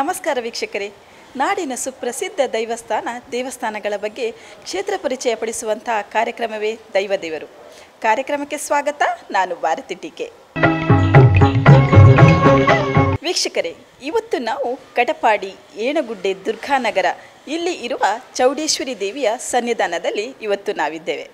ನಮಸ್ಕಾರ ವೀಕ್ಷಕರೇ. ನಾಡಿನ ಸುಪ್ರಸಿದ್ಧ ದೈವಸ್ಥಾನ, ದೇವಸ್ಥಾನಗಳ ಬಗ್ಗೆ ಕ್ಷೇತ್ರ ಪರಿಚಯ ಪಡಿಸುವಂತಹ ಕಾರ್ಯಕ್ರಮವೇ ದೈವದೇವರು ಕಾರ್ಯಕ್ರಮಕ್ಕೆ ಸ್ವಾಗತ, ನಾನು ಭಾರತಿ ಟೀಕೆ. ವೀಕ್ಷಕರೇ, ಇವತ್ತು ನಾವು ಕಟಪಾಡಿ, ಏಣಗುಡ್ಡೆ, ದುರ್ಗಾನಗರ, ಇಲ್ಲಿ ಇರುವ ಚೌಡೇಶ್ವರಿ ದೇವಿಯ ಸನ್ನಿಧಾನದಲ್ಲಿ ಇವತ್ತು ನಾವಿದ್ದೇವೆ.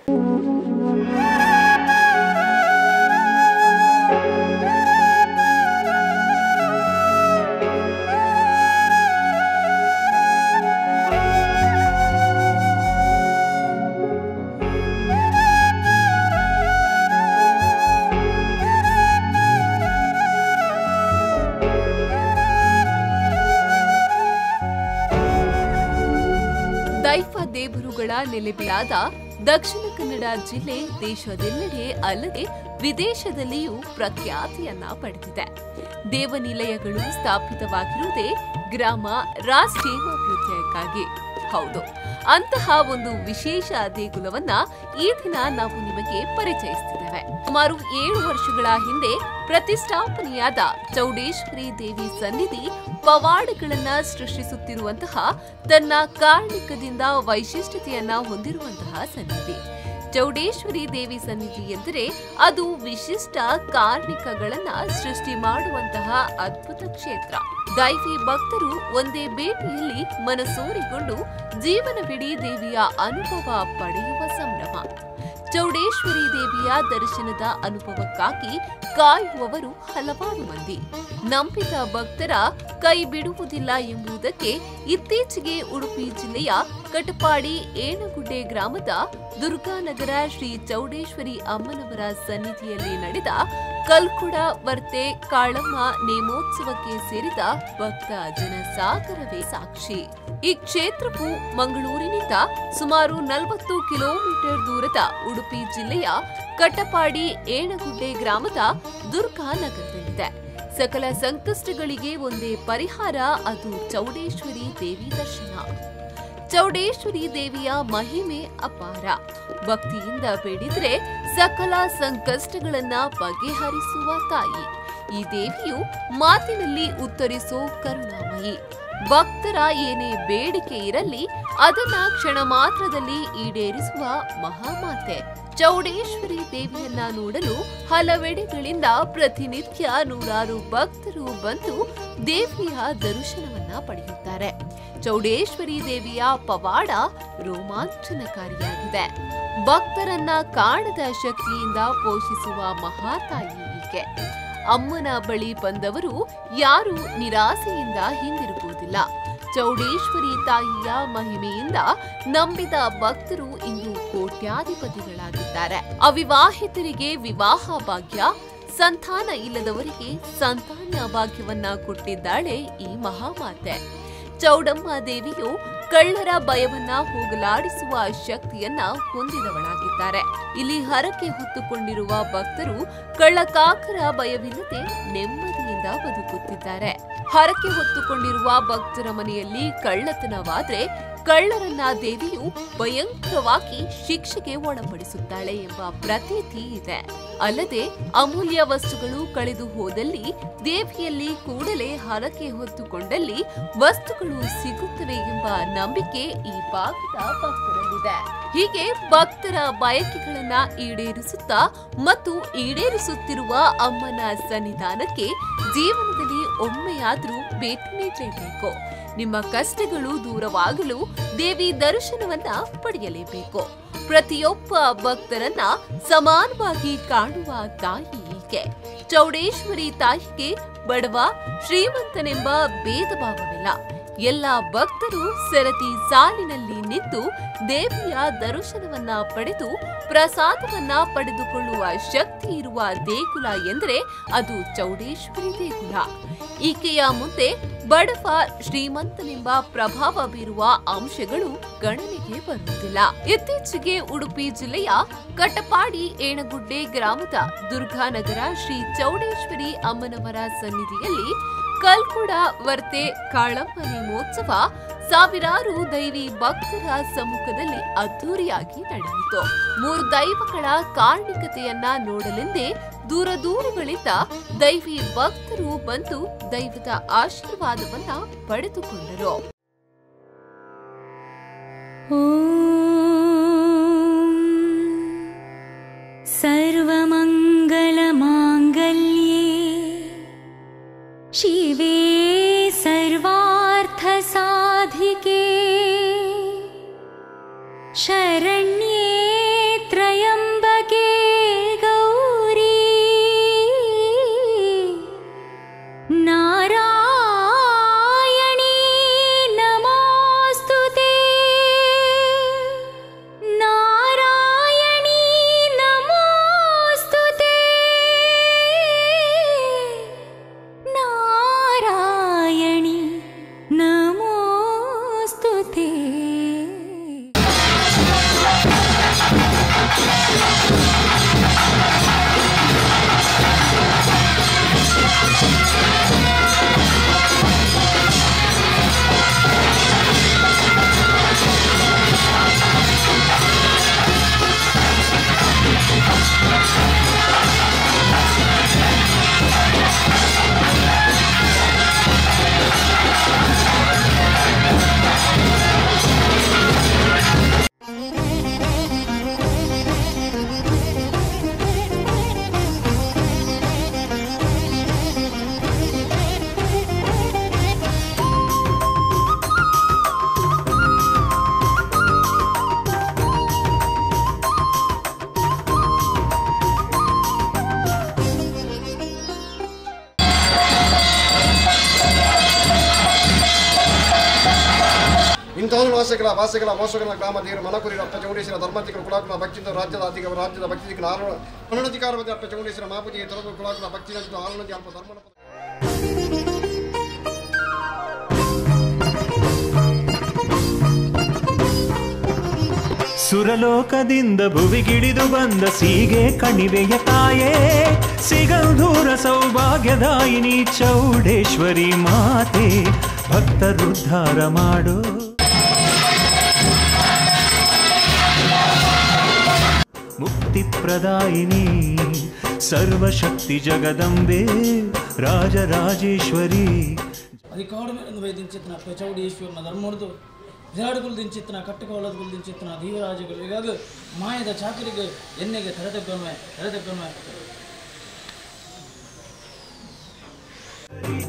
ದೇವರುಗಳ ನೆಲೆಬಿಲಾದ ದಕ್ಷಿಣ ಕನ್ನಡ ಜಿಲ್ಲೆ ದೇಶದೆಲ್ಲೆಡೆ ಅಲ್ಲದೆ ವಿದೇಶದಲ್ಲಿಯೂ ಪ್ರಖ್ಯಾತಿಯನ್ನ ಪಡೆದಿದೆ. ದೇವನಿಲಯಗಳು ಸ್ಥಾಪಿತವಾಗಿರುವುದೇ ಗ್ರಾಮ ರಾಷ್ಟ್ರೀಯಕ್ಕಾಗಿ ಹೌದು, ಅಂತಹ ಒಂದು ವಿಶೇಷ ದೇಗುಲವನ್ನ ಈ ದಿನ ನಾವು ನಿಮಗೆ ಪರಿಚಯಿಸುತ್ತಿದ್ದೇವೆ ಸುಮಾರು ಏಳು ವರ್ಷಗಳ ಹಿಂದೆ ಪ್ರತಿಷ್ಠಾಪನೆಯಾದ ಚೌಡೇಶ್ವರಿ ದೇವಿ ಸನ್ನಿಧಿ ಪವಾಡಗಳನ್ನ ಸೃಷ್ಟಿಸುತ್ತಿರುವಂತಹ ತನ್ನ ಕಾರಣಿಕದಿಂದ ವೈಶಿಷ್ಟ್ಯತೆಯನ್ನ ಹೊಂದಿರುವಂತಹ ಸನ್ನಿಧಿ. ಚೌಡೇಶ್ವರಿ ದೇವಿ ಸನ್ನಿಧಿ ಎಂದರೆ ಅದು ವಿಶಿಷ್ಟ ಕಾರ್ಣಿಕಗಳನ್ನ ಸೃಷ್ಟಿ ಮಾಡುವಂತಹ ಅದ್ಭುತ ಕ್ಷೇತ್ರ. ದೈವಿ ಭಕ್ತರು ಒಂದೇ ಭೇಟಿಯಲ್ಲಿ ಮನಸೂರಿಕೊಂಡು ಜೀವನವಿಡೀ ದೇವಿಯ ಅನುಭವ ಪಡೆಯುವ ಸಂಭ್ರಮ. ಚೌಡೇಶ್ವರಿ ದೇವಿಯ ದರ್ಶನದ ಅನುಭವಕ್ಕಾಗಿ ಕಾಯುವವರು ಹಲವಾರು ಮಂದಿ. ನಂಬಿದ ಭಕ್ತರ ಕೈ ಬಿಡುವುದಿಲ್ಲ ಎಂಬುದಕ್ಕೆ ಇತ್ತೀಚೆಗೆ ಉಡುಪಿ ಜಿಲ್ಲೆಯ ಕಟಪಾಡಿ ಏಣಗುಡ್ಡೆ ಗ್ರಾಮದ ದುರ್ಗಾನಗರ ಶ್ರೀ ಚೌಡೇಶ್ವರಿ ಅಮ್ಮನವರ ಸನ್ನಿಧಿಯಲ್ಲಿ ನಡೆದ ಕಲ್ಕುಡ ವರ್ತೆ ಕಾಳಮ್ಮ ನೇಮೋತ್ಸವಕ್ಕೆ ಸೇರಿದ ಭಕ್ತ ಜನಸಾಗರವೇ ಸಾಕ್ಷಿ. ಈ ಕ್ಷೇತ್ರವು ಮಂಗಳೂರಿನಿಂದ ಸುಮಾರು ನಲವತ್ತು ಕಿಲೋಮೀಟರ್ ದೂರದ ಉಡುಪಿ ಜಿಲ್ಲೆಯ ಕಟ್ಟಪಾಡಿ ಏಣಗುಡ್ಡೆ ಗ್ರಾಮದ ದುರ್ಗಾನಗರದಲ್ಲಿದೆ. ಸಕಲ ಸಂಕಷ್ಟಗಳಿಗೆ ಒಂದೇ ಪರಿಹಾರ, ಅದು ಚೌಡೇಶ್ವರಿ ದೇವಿ ದರ್ಶನ. ಚೌಡೇಶ್ವರಿ ದೇವಿಯ ಮಹಿಮೆ ಅಪಾರ. ಭಕ್ತಿಯಿಂದ ಬೇಡಿದ್ರೆ ಸಕಲ ಸಂಕಷ್ಟಗಳನ್ನ ಬಗೆಹರಿಸುವ ತಾಯಿ. ಈ ದೇವಿಯು ಮಾತಿನಲ್ಲಿ ಉತ್ತರಿಸೋ ಕರುಣಾಮಯಿ. ಭಕ್ತರ ಏನೇ ಬೇಡಿಕೆ ಇರಲಿ, ಅದನ್ನ ಕ್ಷಣ ಮಾತ್ರದಲ್ಲಿ ಈಡೇರಿಸುವ ಮಹಾಮಾತೆ. ಚೌಡೇಶ್ವರಿ ದೇವಿಯನ್ನ ನೋಡಲು ಹಲವೆಡೆಗಳಿಂದ ಪ್ರತಿನಿತ್ಯ ನೂರಾರು ಭಕ್ತರು ಬಂದು ದೇವಿಯ ದರ್ಶನವನ್ನ ಪಡೆಯುತ್ತಾರೆ. ಚೌಡೇಶ್ವರಿ ದೇವಿಯ ಪವಾಡ ರೋಮಾಂಚನಕಾರಿಯಾಗಿದೆ. ಭಕ್ತರನ್ನ ಕಾಣದ ಶಕ್ತಿಯಿಂದ ಪೋಷಿಸುವ ಮಹಾತಾಯಿ ಈಕೆ. ಅಮ್ಮನ ಬಳಿ ಬಂದವರು ಯಾರು ನಿರಾಸೆಯಿಂದ ಹಿಂದಿರುಗುವುದಿಲ್ಲ. ಚೌಡೇಶ್ವರಿ ತಾಯಿಯ ಮಹಿಮೆಯಿಂದ ನಂಬಿದ ಭಕ್ತರು ಇಂದು ಕೋಟ್ಯಾಧಿಪತಿಗಳಾಗಿದ್ದಾರೆ. ಅವಿವಾಹಿತರಿಗೆ ವಿವಾಹ ಭಾಗ್ಯ, ಸಂತಾನ ಇಲ್ಲದವರಿಗೆ ಸಂತಾನ ಭಾಗ್ಯವನ್ನ ಕೊಟ್ಟಿದ್ದಾಳೆ ಈ ಮಹಾಮಾತೆ. ಚೌಡಮ್ಮ ದೇವಿಯು ಕಳ್ಳರ ಭಯವನ್ನ ಹೋಗಲಾಡಿಸುವ ಶಕ್ತಿಯನ್ನ ಹೊಂದಿದವಳಾಗಿದ್ದಾರೆ. ಇಲ್ಲಿ ಹರಕೆ ಹೊತ್ತುಕೊಂಡಿರುವ ಭಕ್ತರು ಕಳ್ಳಕಾಕರ ಭಯವಿಲ್ಲದೆ ನೆಮ್ಮದಿಯಿಂದ ಬದುಕುತ್ತಿದ್ದಾರೆ. ಹರಕೆ ಹೊತ್ತುಕೊಂಡಿರುವ ಭಕ್ತರ ಮನೆಯಲ್ಲಿ ಕಳ್ಳತನವಾದ್ರೆ ಕಳ್ಳರನ್ನ ದೇವಿಯು ಭಯಂಕರವಾಗಿ ಶಿಕ್ಷೆಗೆ ಒಳಪಡಿಸುತ್ತಾಳೆ ಎಂಬ ಪ್ರತೀತಿ ಇದೆ. ಅಲ್ಲದೆ ಅಮೂಲ್ಯ ವಸ್ತುಗಳು ಕಳೆದು ಹೋದಲ್ಲಿ ದೇವಿಯಲ್ಲಿ ಕೂಡಲೇ ಹರಕೆ ಹೊತ್ತುಕೊಂಡಲ್ಲಿ ವಸ್ತುಗಳು ಸಿಗುತ್ತವೆ ಎಂಬ ನಂಬಿಕೆ ಈ ಭಾಗದ ಭಕ್ತರಲ್ಲಿದೆ. ಹೀಗೆ ಭಕ್ತರ ಬಯಕೆಗಳನ್ನ ಈಡೇರಿಸುತ್ತಾ ಮತ್ತು ಈಡೇರಿಸುತ್ತಿರುವ ಅಮ್ಮನ ಸನ್ನಿಧಾನಕ್ಕೆ ಜೀವನದಲ್ಲಿ ಒಮ್ಮೆಯಾದರೂ ಭೇಟಿ ನೀಡಲೇಬೇಕು. ನಿಮ್ಮ ಕಷ್ಟಗಳು ದೂರವಾಗಲು ದೇವಿ ದರ್ಶನವನ್ನ ಪಡೆಯಲೇಬೇಕು. ಪ್ರತಿಯೊಬ್ಬ ಭಕ್ತರನ್ನ ಸಮಾನವಾಗಿ ಕಾಣುವ ತಾಯಿ ಈಕೆ. ಚೌಡೇಶ್ವರಿ ತಾಯಿಗೆ ಬಡವ, ಶ್ರೀಮಂತನೆಂಬ ಭೇದ ಭಾವವಿಲ್ಲ ಎಲ್ಲ ಭಕ್ತರು ಸರತಿ ಸಾಲಿನಲ್ಲಿ ನಿಂತು ದೇವಿಯ ದರ್ಶನವನ್ನ ಪಡೆದು ಪ್ರಸಾದವನ್ನ ಪಡೆದುಕೊಳ್ಳುವ ಶಕ್ತಿ ಇರುವ ದೇಗುಲ ಎಂದರೆ ಅದು ಚೌಡೇಶ್ವರಿ ದೇಗುಲ. ಈಕೆಯ ಮುಂದೆ ಬಡವ ಶ್ರೀಮಂತನೆಂಬ ಪ್ರಭಾವ ಬೀರುವ ಅಂಶಗಳು ಗಣನೆಗೆ ಬರುವುದಿಲ್ಲ. ಇತ್ತೀಚೆಗೆ ಉಡುಪಿ ಜಿಲ್ಲೆಯ ಕಟಪಾಡಿ ಏಣಗುಡ್ಡೆ ಗ್ರಾಮದ ದುರ್ಗಾನಗರ ಶ್ರೀ ಚೌಡೇಶ್ವರಿ ಅಮ್ಮನವರ ಸನ್ನಿಧಿಯಲ್ಲಿ ಕಲ್ಕುಡ ವರ್ತೆ ಕಾಳಮ್ಮ ನೇಮೋತ್ಸವ ಸಾವಿರಾರು ದೈವಿ ಭಕ್ತರ ಸಮ್ಮುಖದಲ್ಲಿ ಅದ್ದೂರಿಯಾಗಿ ನಡೆಯಿತು ಮೂರು ದೈವಗಳ ಕಾರ್ಣಿಕತೆಯನ್ನ ನೋಡಲೆಂದೇ ದೂರ ದೂರಗಳಿಂದ ದೈವಿ ಭಕ್ತರು ಬಂದು ದೈವದ ಆಶೀರ್ವಾದವನ್ನ ಪಡೆದುಕೊಂಡರು सर्वमङ्गलमाङ्गल्ये शिवे ವಾಸಿಗಳ ಮೋಸಗಳ ಗ್ರಾಮ ದೇವರು ಮನಕುರಿ ಅಪ್ಪ ಚೌಡೇಶ್ವರ ಧರ್ಮತಿಗಳು ಕುಳಾಕುಲ ಭಕ್ತಿಯಿಂದ ರಾಜ್ಯದ ಅಧಿಕ ರಾಜ್ಯದ ಭಕ್ತಿ ದಿಕ್ಕನ ಅನುನಧಿಕಾರ ಅಪ್ಪ ಚೌಡೇಶ್ವರ ಮಾಪುಜಿ ತೊರಗು ಕುಳಾಕುಲ ಭಕ್ತಿ ಆರುಣಿ ಅಲ್ಪ ಧರ್ಮ ಸುರಲೋಕದಿಂದ ಭುವಿಗಿಳಿದು ಬಂದ ಸೀಗೆ ಕಣಿವೆಯ ತಾಯೇ ಸಿಗಂಧೂರ ಸೌಭಾಗ್ಯದಾಯಿನಿ ಚೌಡೇಶ್ವರಿ ಮಾತೆ, ಭಕ್ತರುದ್ಧಾರ ಮಾಡು. प्रदायिनी सर्वशक्ति जगदम्बे రాజరాజేశ్వరి అధికారం దించిత్తున ಪ್ರಚೌಡೇಶ್ವರನ ಧರ್ಮದ್ದು ವಿರಾಡುಗಳು ದಿಂಚಿತ್ತಿನ ಕಟ್ಟುಕೋಲದುಗಳು ದಿಂಚಿತ್ತಿನ ದೀವರಾಜುಗಳು ಹೀಗಾಗಿ ಮಾಯದ ಚಾಕರಿಗೆ ಎಣ್ಣೆಗೆ ತಡೆದಕ್ಕೊಮ್ಮೆ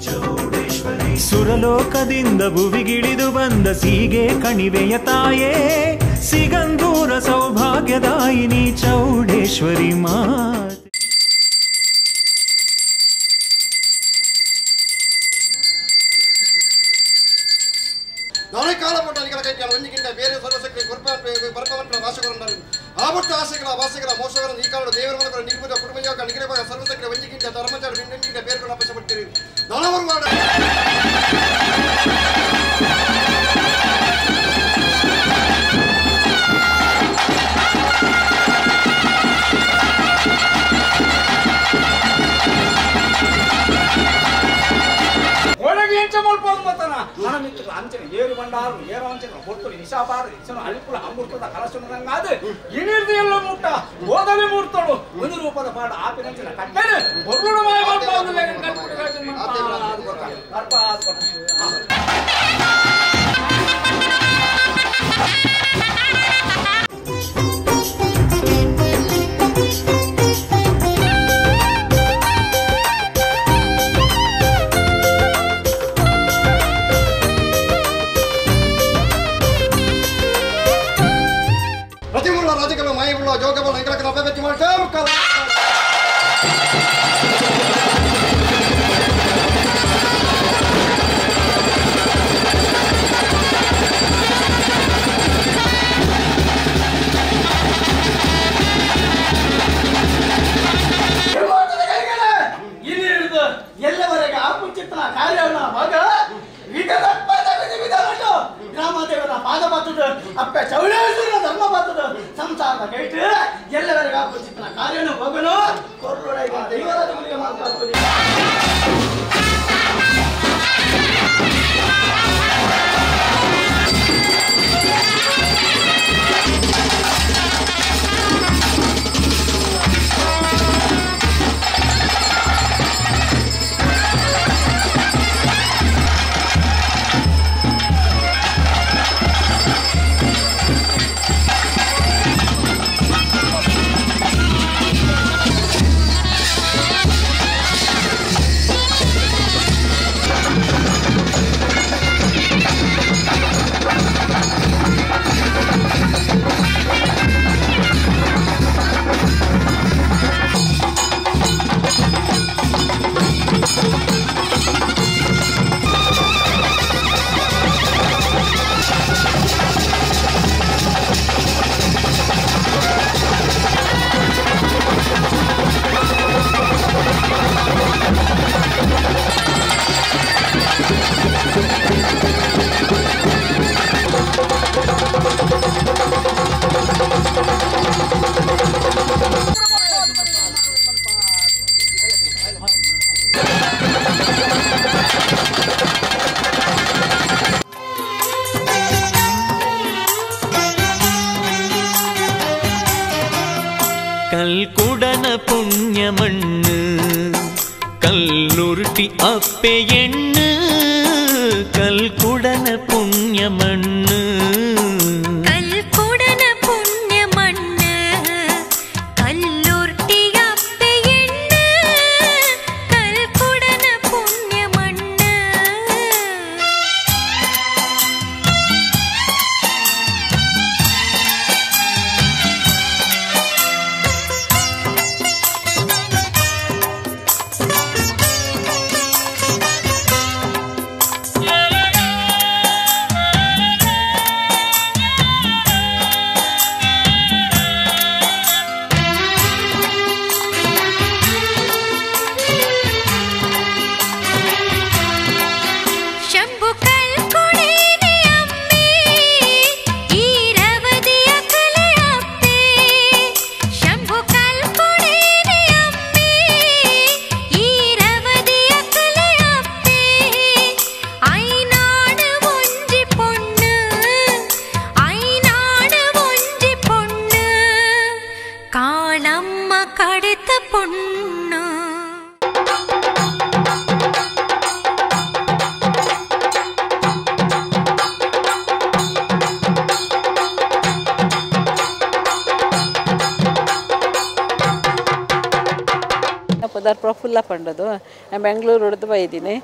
ಚೌಡೇಶ್ವರಿ ಸುರಲೋಕದಿಂದ ಭುವಿಗಿಳಿದು ಬಂದ ಸೀಗೆ ಕಣಿವೆಯ ತಾಯೇ. सिगन्धूर सौभाग्यदायिनी चौडेश्वरी मा ಒಳಗೆ ಎಂಚ ಮಲ್ಪೋದು ಮತ್ತನ ಹಣ ಮಿತ್ರ ಅಂಚನೆ ಏರು ಬಂಡಾರು ಏರು ಅಂಚನೆ ಹೊತ್ತು ನಿಶಾಪಾರ ಇಸನು ಅಳಿಪುಳ ಅಮೃತದ ಕಲಸುನದಂಗಾದ ಇಣಿರ್ದು ಎಲ್ಲ ಮುಟ್ಟ ಓದಲಿ ಮೂರ್ತಳು ಒಂದು ರೂಪದ ಪಾಡ ಆಪಿನಂಚಿನ ಕಟ್ಟನೆ ಹೊರಳು ಮಾಯ ಮಲ್ಪೋದು ಬೇಗ ಕಟ್ಬಿಟ್ಟು ಗಾಜು ಮಲ್ಪ ಅದು ಗೊತ್ತ. 背影 ஆனம்மா கடுத்த பொண்ணு ಪದಾರ್ ಪ್ರಫುಲ್ಲ ಪಂಡದು. ನಾನು ಬೆಂಗಳೂರು ಹಿಡಿದು ಬೈದೀನಿ.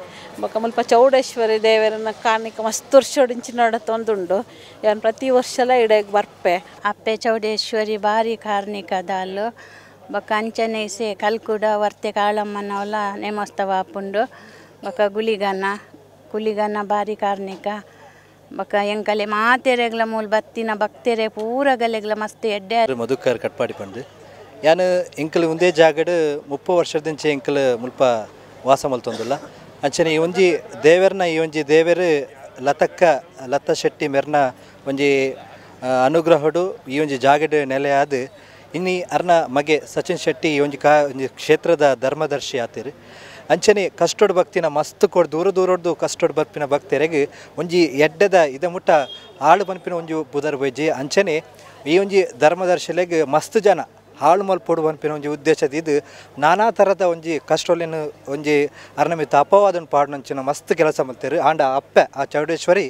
ಬೊಕ್ಕ ಮುಲ್ಪ ಚೌಡೇಶ್ವರಿ ದೇವರನ್ನ ಕಾಣಿಕ ಮಸ್ತ್ ವರ್ಷೋಡಿಂಚಿ ನೋಡತ್ತೊಂದುಂಡು ಯಾನ್ ಪ್ರತಿ ವರ್ಷಲ ಇಡೆಗ್ ಬರ್ಪೆ. ಅಪ್ಪೆ ಚೌಡೇಶ್ವರಿ ಭಾರಿ ಕಾರ್ಣಿಕದಾಲು ಬೊಕ್ಕ ಅಂಚನೆ ಸೇ ಕಲ್ಕುಡ ವರ್ತೆ ಕಾಳಮ್ಮನವಲ ನೇಮೋತ್ಸವ ಆಪುಂಡು ಬೊಕ್ಕ ಗುಲಿಗನ ಗುಲಿಗನ ಭಾರಿ ಕಾರ್ಣಿಕ ಬೊಕ ಎಂಕಲೆ ಮಾತೆರೆಗ್ಲ ಮೂಲ ಬತ್ತಿನ ಭಕ್ತೆರೆ ಪೂರ ಗಲೆಗ್ಲ ಮಸ್ತ್ ಎಡ್ಡೆ. ಮಧುಕರ್ ಕಟ್ಪಾಡಿ ಪಂಡು ಯಾನು ಇಂಕಲ್ ಒಂದೇ ಜಾಗಡ್ ಮುಪ್ಪ ವರ್ಷದಿಂಚೆ ಇಂಕಲ್ ಮುಲ್ಪ ವಾಸ ಮಲ್ತೊಂದುಲ್ಲ. ಅಂಚನೆ ಈ ಒಂಜಿ ದೇವೆರ್ನ, ಈ ಒಂಜಿ ದೇವೆರ್ ಲತಕ್ಕ, ಲತ ಶೆಟ್ಟಿ ಮೆರ್ನ ಒಂಜಿ ಅನುಗ್ರಹಡು ಈ ಒಂಜಿ ಜಾಗಡ್ ನೆಲೆಯಾದ ಇನ್ನಿ ಅರ್ನ ಮಗೆ ಸಚಿನ್ ಶೆಟ್ಟಿ ಈ ಒಂಜಿ ಕಾ, ಒಂಜಿ ಕ್ಷೇತ್ರದ ಧರ್ಮದರ್ಶಿ ಆತಿರಿ. ಅಂಚನೆ ಕಷ್ಟೋಡ್ ಭಕ್ತಿನ ಮಸ್ತ್ ಕೊಡ್, ದೂರ ದೂರದ್ದು ಕಷ್ಟೋಡ್ ಬರ್ಪಿನ ಭಕ್ತರಿಗೆ ಒಂಜಿ ಎಡ್ಡದ ಇದ ಮುಟ್ಟ ಆಳು ಬನ್ಪಿನ ಒಂಜಿ ಬುಧರ್ ಬೈಜಿ ಅಂಚನೆ ಈ ಒಂಜಿ ಧರ್ಮದರ್ಶಿಲೆಗ್ ಮಸ್ತ್ ಜನ. ಹಾಳು ಮಲ್ಪೊಡು ಅನ್ಪಿನ ಒಂಜಿ ಉದ್ದೇಶದ ಇದು. ನಾನಾ ಥರದ ಒಂಜಿ ಕಷ್ಟೋಲಿನ ಒಂಜಿ ಅರ್ನಮಿತ ಅಪವಾದನ ಪಾಡ್ನಂಚಿನ ಮಸ್ತ್ ಕೆಲಸ ಮಲ್ತೇರು. ಆಂಡ ಅಪ್ಪೆ, ಆ ಚೌಡೇಶ್ವರಿ,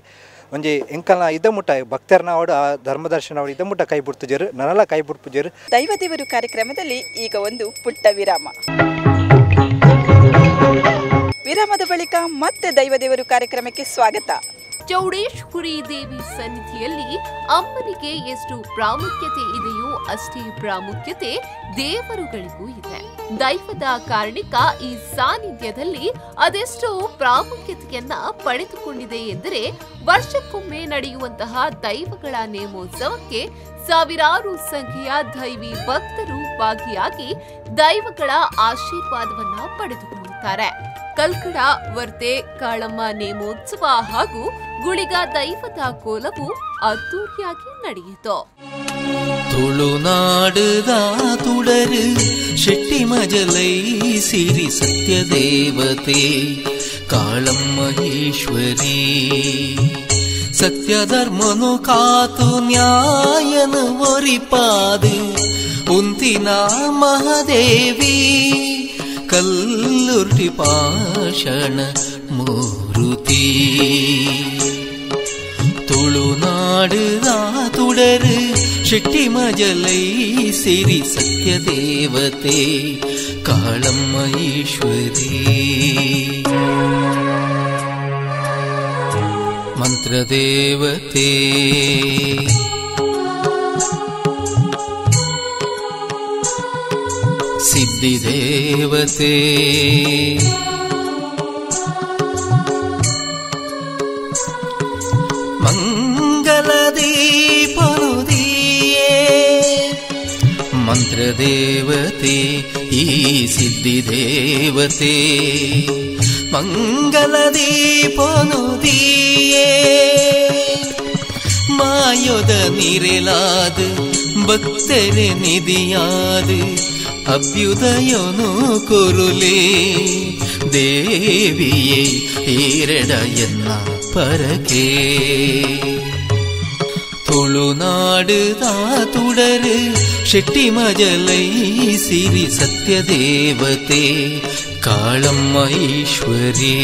ಒಂಜಿ ಎಂಕಲ್ನ ಇದ ಮುಟ್ಟ ಭಕ್ತರ್ನ ಅವಡು, ಆ ಧರ್ಮದರ್ಶನ ಅವಳು ಇದ ಮುಟ್ಟ ಕೈ ಬಿಡ್ತುಜರು ನನ್ನೆಲ್ಲ ಕೈ ಬಿಡ್ಪುಜರು ದೈವದೇವರು ಕಾರ್ಯಕ್ರಮದಲ್ಲಿ ಈಗ ಒಂದು ಪುಟ್ಟ ವಿರಾಮ. ವಿರಾಮದ ಬಳಿಕ ಮತ್ತೆ ದೈವದೇವರು ಕಾರ್ಯಕ್ರಮಕ್ಕೆ ಸ್ವಾಗತ. ಚೌಡೇಶ್ವರಿ ದೇವಿ ಸನ್ನಿಧಿಯಲ್ಲಿ ಅಮ್ಮನಿಗೆ ಎಷ್ಟು ಪ್ರಾಮುಖ್ಯತೆ ಇದೆಯೋ ಅಷ್ಟೇ ಪ್ರಾಮುಖ್ಯತೆ ದೇವರುಗಳಿಗೂ ಇದೆ. ದೈವದ ಕಾರಣಿಕ ಈ ಸಾನ್ನಿಧ್ಯದಲ್ಲಿ ಅದೆಷ್ಟೋ ಪ್ರಾಮುಖ್ಯತೆಯನ್ನ ಪಡೆದುಕೊಂಡಿದೆ ಎಂದರೆ ವರ್ಷಕ್ಕೊಮ್ಮೆ ನಡೆಯುವಂತಹ ದೈವಗಳ ನೇಮೋತ್ಸವಕ್ಕೆ ಸಾವಿರಾರು ಸಂಖ್ಯೆಯ ದೈವಿ ಭಕ್ತರು ಭಾಗಿಯಾಗಿ ದೈವಗಳ ಆಶೀರ್ವಾದವನ್ನ ಪಡೆದುಕೊಳ್ಳುತ್ತಾರೆ. ಕಲ್ಕಡ, ವರ್ತೆ, ಕಾಳಮ್ಮ ನೇಮೋತ್ಸವ ಹಾಗೂ ಗುಳಿಗ ದೈವದ ಕೋಲವು ಅದ್ದೂರಿಯಾಗಿ ನಡೆಯಿತು. ತುಳುನಾಡುದ ತುಡರು ಶೆಟ್ಟಿ ಮಜಲೈ ಸಿರಿ ಸತ್ಯ ದೇವತೆ ಕಾಳಮ್ಮಹೇಶ್ವರಿ ಸತ್ಯ ಧರ್ಮನು ಕಾತು ನ್ಯಾಯನು ಒರಿಪಾದು ಉಂತಿನ ಮಹಾದೇವಿ. ಕಲ್ಲುರ್ಟಿ ಪಾಷಣ ಮೂರುತಿ ತುಳುನಾಡುದ ತುಡರು ಶೆಟ್ಟಿ ಮಜಲೈ ಸಿರಿ ಸತ್ಯ ದೇವತೆ ಕಾಳಮ್ಮ ಈಶ್ವರಿ ಮಂತ್ರದೇವತೆ ेव मङ्गल दीपनुदी देवते ई सिद्धिदेवते। मङ्गलदीपनुदीये। मायोद निरलाद भक्तिनिधियाद् ಅಭ್ಯುದಯನು ಕೊರುಲೇ ದೇವಿಯೇ ಈರಡ ಎನ್ನ ಪರಕೆ ತುಳುನಾಡುದ ತುಡರು ಶೆಟ್ಟಿ ಮಜಲೈ ಸಿರಿ ಸತ್ಯ ದೇವತೆ ಕಾಳಮ್ಮ ಈಶ್ವರಿ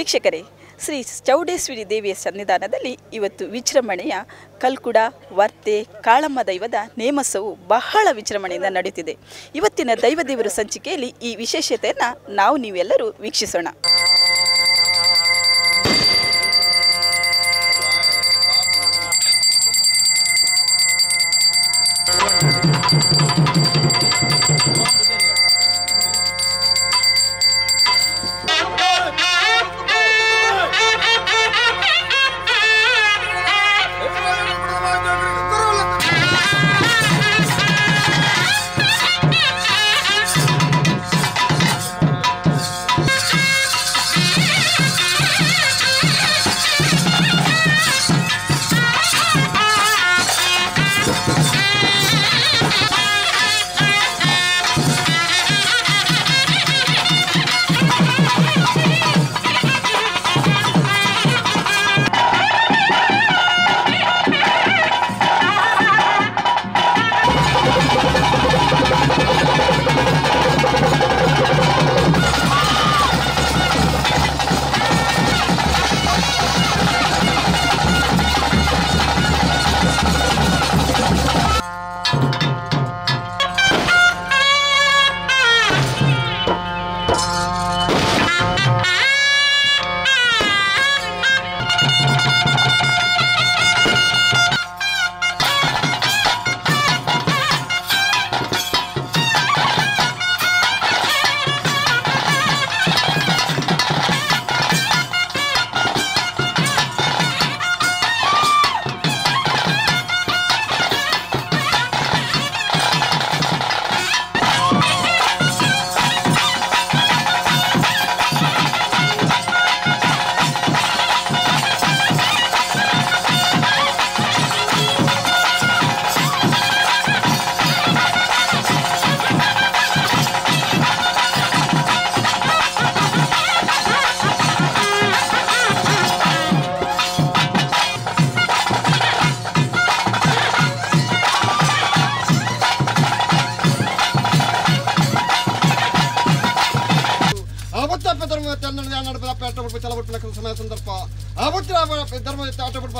ವೀಕ್ಷಕರೇ, ಶ್ರೀ ಚೌಡೇಶ್ವರಿ ದೇವಿಯ ಸನ್ನಿಧಾನದಲ್ಲಿ ಇವತ್ತು ವಿಜೃಂಭಣೆಯ ಕಲ್ಕುಡ, ವರ್ತೆ, ಕಾಳಮ್ಮ ದೈವದ ನೇಮಸವು ಬಹಳ ವಿಜೃಂಭಣೆಯಿಂದ ನಡೆಯುತ್ತಿದೆ. ಇವತ್ತಿನ ದೈವ ದೇವರು ಸಂಚಿಕೆಯಲ್ಲಿ ಈ ವಿಶೇಷತೆಯನ್ನು ನಾವು ನೀವೆಲ್ಲರೂ ವೀಕ್ಷಿಸೋಣ.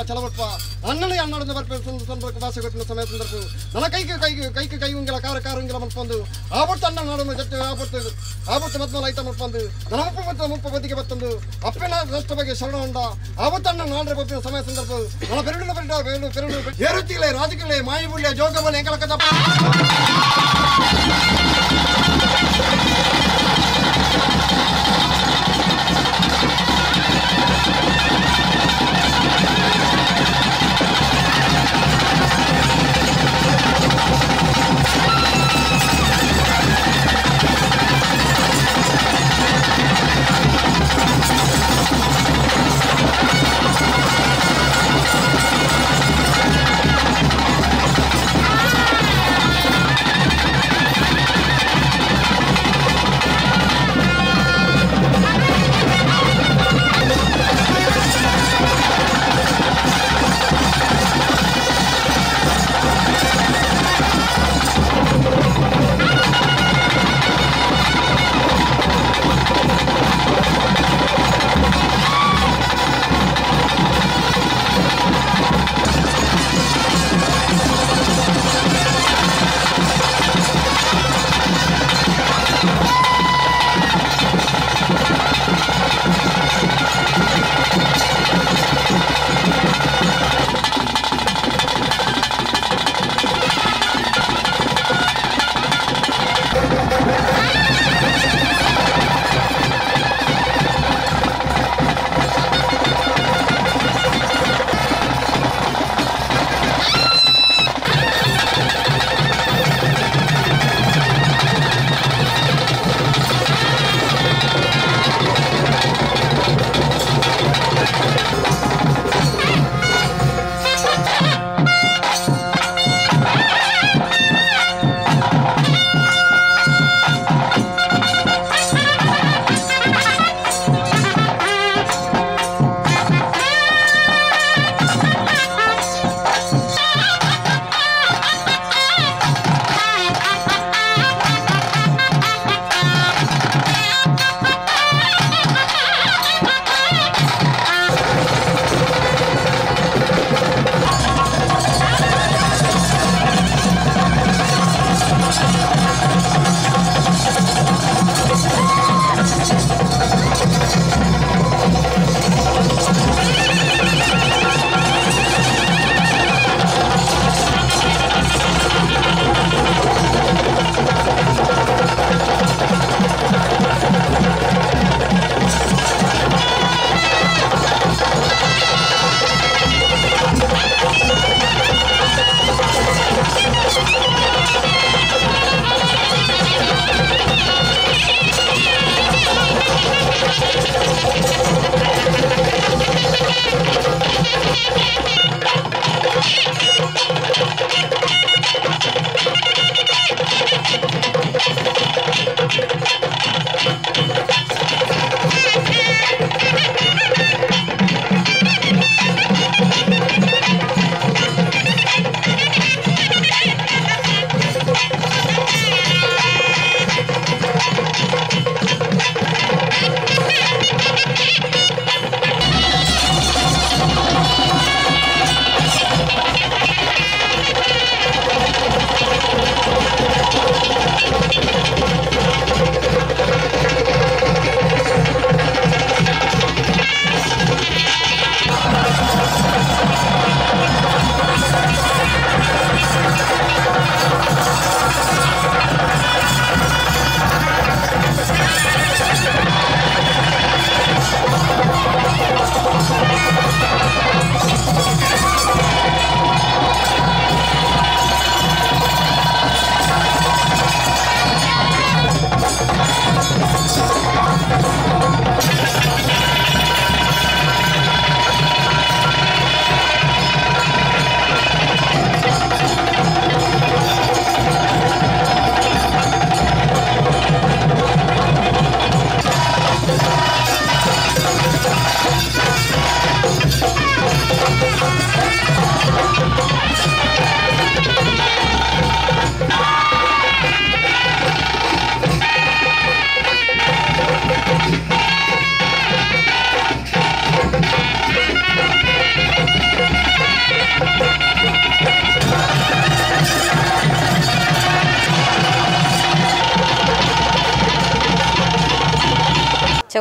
ಆಟ ಬಿಡ್ಪ ಚಲ ಬಿಡ್ಪ ಅನ್ನನೇ ಅನ್ನಡದ ಬರ್ಪ ಸಂದರ್ಭ ಭಾಷೆ ಕೊಟ್ಟಿನ ಸಮಯ ಸಂದರ್ಭ ನನ್ನ ಕೈಗೆ ಕೈಗೆ ಕೈಗೆ ಕೈ ಉಂಗಿಲ ಕಾರ ಕಾರ ಉಂಗಿಲ ಮಲ್ಪಂದು ಆವತ್ತು ಅನ್ನ ನಾಡು ಜೊತೆ ಆವತ್ತು ಆವತ್ತು ಮದ್ಮಲ ಐತ ಮಲ್ಪಂದು ನನ್ನ ಮುಪ್ಪ ಮತ್ತು ಮುಪ್ಪ ಬದಿಗೆ ಬತ್ತಂದು ಅಪ್ಪಿನ ನಷ್ಟ ಬಗ್ಗೆ ಶರಣ ಉಂಡ ಆವತ್ತು ಅನ್ನ ನಾಡ್ರೆ ಬಪ್ಪಿನ ಸಮಯ ಸಂದರ್ಭ ನನ್ನ ಬೆರಳಿನ ಬೆರಡ ಬೇಲು ಬೆರಳು ಏರುತ್ತಿಲೆ ರಾಜಕೀಯ ಮಾಯಿ ಬುಳ್ಳೆ ಜೋಗಬಲ ಎಂಕಲ ಕಥಾ ಆ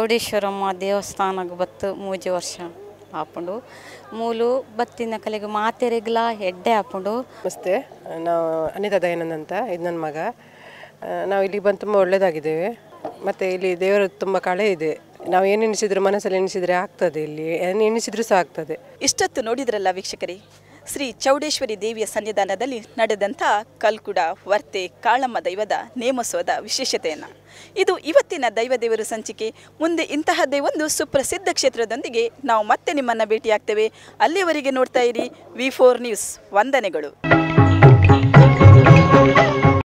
ಚೌಡೇಶ್ವರಮ್ಮ ದೇವಸ್ಥಾನಕ್ಕೆ ಬತ್ತು ಮೂಜೆ ವರ್ಷ ಹಾಕೊಂಡು ಮೂಲು ಬತ್ತಿನ ಕಲೆಗೆ ಮಾತೆರೆಗ್ಲ ಎಡ್ಡೆ ಹಾಕೊಂಡು. ನಮಸ್ತೆ ನಾವು ಅನಿತಾ ದಯಾನಂದ್ ಅಂತ ಇದು ನನ್ನ ಮಗ. ನಾವು ಇಲ್ಲಿ ಬಂದು ತುಂಬ ಒಳ್ಳೆಯದಾಗಿದ್ದೇವೆ ಮತ್ತು ಇಲ್ಲಿ ದೇವರ ತುಂಬ ಕಳೆ ಇದೆ. ನಾವು ಏನು ಎಣಿಸಿದ್ರು ಮನಸ್ಸಲ್ಲಿ ಎಣಿಸಿದರೆ ಆಗ್ತದೆ ಇಲ್ಲಿ ಏನು ಎಣಿಸಿದ್ರು ಸಹ ಆಗ್ತದೆ. ಇಷ್ಟೊತ್ತು ನೋಡಿದ್ರಲ್ಲ ವೀಕ್ಷಕರೇ? ಶ್ರೀ ಚೌಡೇಶ್ವರಿ ದೇವಿಯ ಸನ್ನಿಧಾನದಲ್ಲಿ ನಡೆದಂಥ ಕಲ್ಕುಡ, ವರ್ತೆ, ಕಾಳಮ್ಮ ದೈವದ ನೇಮೋತ್ಸವದ ವಿಶೇಷತೆಯನ್ನು. ಇದು ಇವತ್ತಿನ ದೈವ ದೇವರು ಸಂಚಿಕೆ. ಮುಂದೆ ಇಂತಹದ್ದೇ ಒಂದು ಸುಪ್ರಸಿದ್ಧ ಕ್ಷೇತ್ರದೊಂದಿಗೆ ನಾವು ಮತ್ತೆ ನಿಮ್ಮನ್ನು ಭೇಟಿಯಾಗ್ತೇವೆ. ಅಲ್ಲಿಯವರೆಗೆ ನೋಡ್ತಾ ಇರಿ ವಿ ಫೋರ್ ನ್ಯೂಸ್ ವಂದನೆಗಳು.